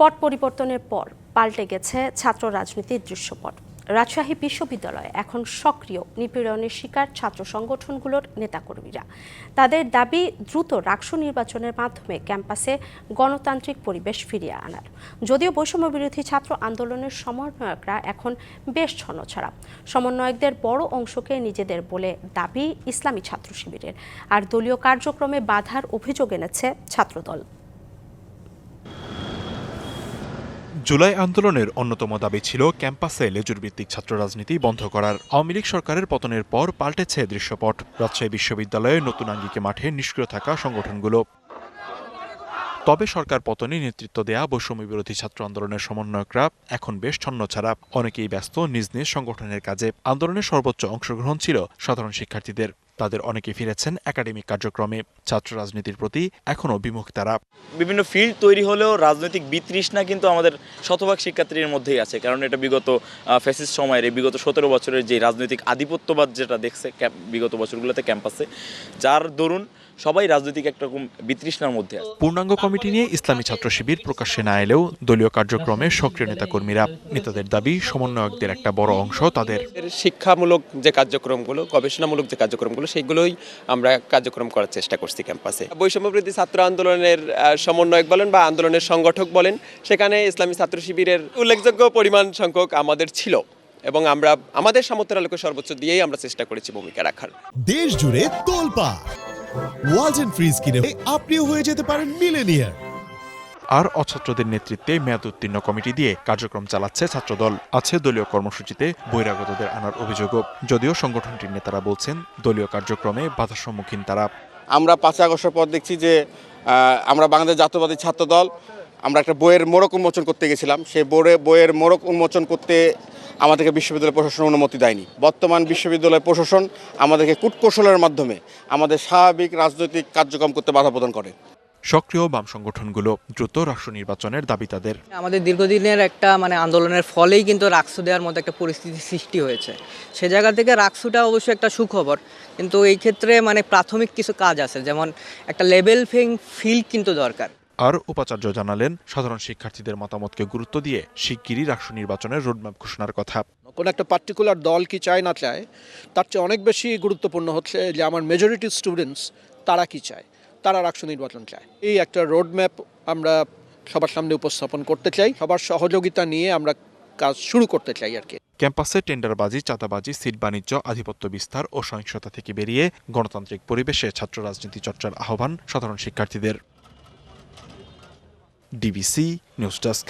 পট পরিবর্তনের পর পাল্টে গেছে ছাত্র রাজনীতির দৃশ্যপট। রাজশাহী বিশ্ববিদ্যালয়ে এখন সক্রিয় নিপীড়নের শিকার ছাত্র সংগঠনগুলোর নেতাকর্মীরা। তাদের দাবি, দ্রুত রাকসু নির্বাচনের মাধ্যমে ক্যাম্পাসে গণতান্ত্রিক পরিবেশ ফিরিয়ে আনার। যদিও বৈষম্য বিরোধী ছাত্র আন্দোলনের সমন্বয়করা এখন বেশ ছন্নছাড়া। সমন্বয়কদের বড় অংশকে নিজেদের বলে দাবি ইসলামী ছাত্র শিবিরের। আর দলীয় কার্যক্রমে বাধার অভিযোগ এনেছে ছাত্রদল। জুলাই আন্দোলনের অন্যতম দাবি ছিল ক্যাম্পাসে লেজুর ভিত্তিক ছাত্র রাজনীতি বন্ধ করার। আওয়ামী লীগ সরকারের পতনের পর পাল্টেছে দৃশ্যপট। রাজশাহী বিশ্ববিদ্যালয়ে নতুন আঙ্গিকে মাঠে নিষ্ক্রিয় থাকা সংগঠনগুলো। তবে সরকার পতনে নেতৃত্ব দেয়া বৈষম্য বিরোধী ছাত্র আন্দোলনের সমন্বয়করা এখন বেশ ছন্নছাড়া। অনেকেই ব্যস্ত, নিজ নিজ সংগঠনের কাজে আন্দোলনের সর্বোচ্চ অংশগ্রহণ ছিল সাধারণ শিক্ষার্থীদের। তাদের অনেকে ফিরেছেন একাডেমিক কার্যক্রমে। ছাত্র রাজনীতির প্রতি এখনও বিমুখ তারা। বিভিন্ন ফিল্ড তৈরি হলেও রাজনৈতিক বিতৃষ্ণা কিন্তু আমাদের শতভাগ শিক্ষার্থীর মধ্যেই আছে। কারণ এটা বিগত ফেসিস সময়ের বিগত সতেরো বছরের যে রাজনৈতিক আধিপত্যবাদ যেটা দেখছে বিগত বছরগুলোতে ক্যাম্পাসে, যার দরুন সবাই রাজনৈতিক একটা রকম বিতৃষ্ণার মধ্যে আছে। পূর্ণাঙ্গ কমিটি নিয়ে ইসলামী ছাত্র শিবির প্রকাশ্যে না এলেও দলীয় কার্যক্রমে সক্রিয় নেতাকর্মীরা নেতাদের দাবি সমন্বয়কদের একটা বড় অংশ তাদের। শিক্ষামূলক যে কার্যক্রমগুলো গবেষণামূলক যে কার্যক্রমগুলো সেগুলোই আমরা কার্যক্রম করার চেষ্টা করছি ক্যাম্পাসে। বৈষম্যবৃদ্ধি ছাত্র আন্দোলনের সমন্বয়ক বলেন বা আন্দোলনের সংগঠক বলেন সেখানে ইসলামী ছাত্র শিবিরের উল্লেখযোগ্য পরিমাণ সংখ্যক আমাদের ছিল এবং আমরা আমাদের সামর্থ্যের আলোকে সর্বোচ্চ দিয়েই আমরা চেষ্টা করেছি ভূমিকা রাখার। দেশ জুড়ে তোলপা ওয়ালটন ফ্রিজ কিনে আপনিও হয়ে যেতে পারেন মিলেনিয়ার। আর অছাত্রদের নেতৃত্বে মেয়াদ উত্তীর্ণ কমিটি দিয়ে কার্যক্রম চালাচ্ছে ছাত্রদল। আছে দলীয় কর্মসূচিতে বহিরাগতদের আনার অভিযোগও। যদিও সংগঠনটির নেতারা বলছেন দলীয় কার্যক্রমে বাধার সম্মুখীন তারা। আমরা পাঁচ আগস্টের পর দেখছি যে আমরা বাংলাদেশ জাতীয়বাদী ছাত্রদল আমরা একটা বইয়ের মোড়ক উন্মোচন করতে গেছিলাম। সেই বইয়ে বইয়ের মোড়ক উন্মোচন করতে আমাদেরকে বিশ্ববিদ্যালয় প্রশাসন অনুমতি দেয়নি। বর্তমান বিশ্ববিদ্যালয় প্রশাসন আমাদেরকে কূটকৌশলের মাধ্যমে আমাদের স্বাভাবিক রাজনৈতিক কার্যক্রম করতে বাধা প্রদান করে। সক্রিয় বাম সংগঠনগুলো দ্রুত রাষ্ট্র নির্বাচনের দাবি তাদের। আমাদের দীর্ঘদিনের একটা মানে আন্দোলনের ফলেই কিন্তু রাকসু দেওয়ার মতো একটা পরিস্থিতি সৃষ্টি হয়েছে। সে জায়গা থেকে রাকসুটা অবশ্যই একটা সুখবর কিন্তু এই ক্ষেত্রে মানে প্রাথমিক কিছু কাজ আছে যেমন একটা লেভেল ফিং ফিল কিন্তু দরকার। আর উপাচার্য জানালেন সাধারণ শিক্ষার্থীদের মতামতকে গুরুত্ব দিয়ে শিগগিরই রাষ্ট্র নির্বাচনের রোডম্যাপ ঘোষণার কথা। কোনো একটা পার্টিকুলার দল কি চায় না চায় তার চেয়ে অনেক বেশি গুরুত্বপূর্ণ হচ্ছে যে আমার মেজরিটি স্টুডেন্টস তারা কি চায় তারা রাষ্ট্র নির্বাচন চায়। এই একটা রোড ম্যাপ আমরা সবার সামনে উপস্থাপন করতে চাই সবার সহযোগিতা নিয়ে আমরা কাজ শুরু করতে চাই আর কি। ক্যাম্পাসে টেন্ডারবাজি চাঁদাবাজি সিট বাণিজ্য আধিপত্য বিস্তার ও সহিংসতা থেকে বেরিয়ে গণতান্ত্রিক পরিবেশে ছাত্র রাজনীতি চর্চার আহ্বান সাধারণ শিক্ষার্থীদের। DBC news desk